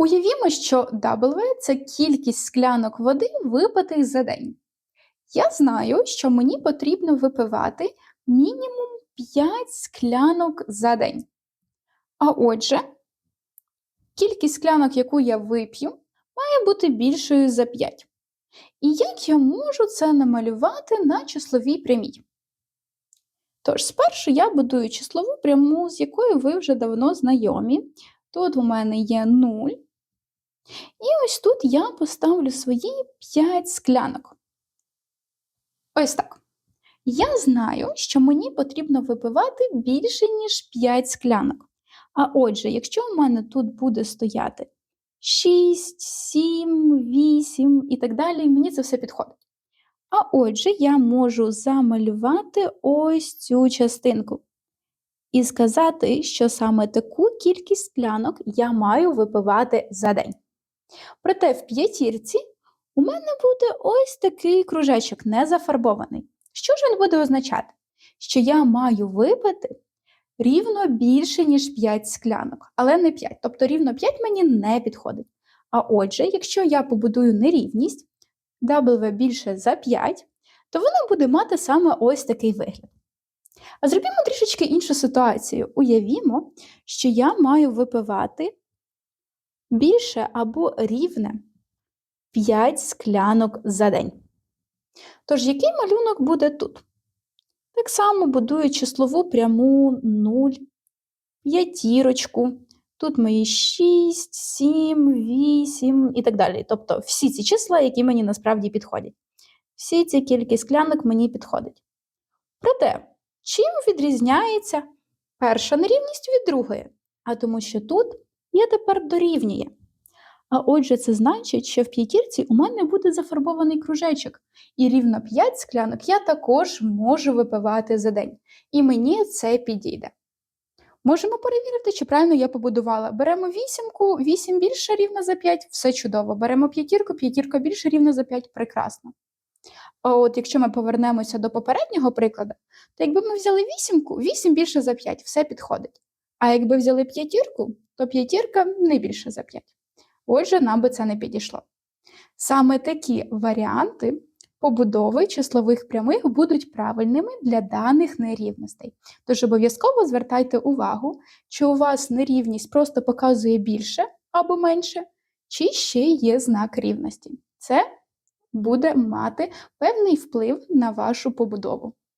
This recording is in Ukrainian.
Уявімо, що W – це кількість склянок води, випитих за день. Я знаю, що мені потрібно випивати мінімум 5 склянок за день. А отже, кількість склянок, яку я вип'ю, має бути більшою за 5. І як я можу це намалювати на числовій прямій? Тож, спершу я будую числову пряму, з якою ви вже давно знайомі. Тут у мене є 0. І ось тут я поставлю свої 5 склянок. Ось так. Я знаю, що мені потрібно випивати більше, ніж 5 склянок. А отже, якщо у мене тут буде стояти 6, 7, 8 і так далі, мені це все підходить. А отже, я можу замалювати ось цю частинку і сказати, що саме таку кількість склянок я маю випивати за день. Проте в п'ятірці у мене буде ось такий кружечок не зафарбований. Що ж він буде означати? Що я маю випити рівно більше, ніж 5 склянок, але не 5. Тобто рівно 5 мені не підходить. А отже, якщо я побудую нерівність W більше за 5, то вона буде мати саме ось такий вигляд. А зробімо трішечки іншу ситуацію. Уявімо, що я маю випивати більше або рівне 5 склянок за день. Тож, який малюнок буде тут? Так само будую числову пряму 0, п'ятірочку. Тут мої 6, 7, 8 і так далі. Тобто всі ці числа, які мені насправді підходять. Всі ці кількість склянок мені підходить. Проте, чим відрізняється перша нерівність від другої? А тому що тут я тепер дорівнює. А отже, це значить, що в п'ятірці у мене буде зафарбований кружечок, і рівно 5 склянок я також можу випивати за день. І мені це підійде. Можемо перевірити, чи правильно я побудувала. Беремо вісімку, 8 більше рівно за 5, все чудово. Беремо п'ятірку, п'ятірка більше рівно за 5, прекрасно. А от якщо ми повернемося до попереднього прикладу, то якби ми взяли вісімку, 8 більше за 5, все підходить. А якби взяли п'ятірку, то п'ятірка не більше за 5. Отже, нам би це не підійшло. Саме такі варіанти побудови числових прямих будуть правильними для даних нерівностей. Тож обов'язково звертайте увагу, чи у вас нерівність просто показує більше або менше, чи ще є знак рівності. Це буде мати певний вплив на вашу побудову.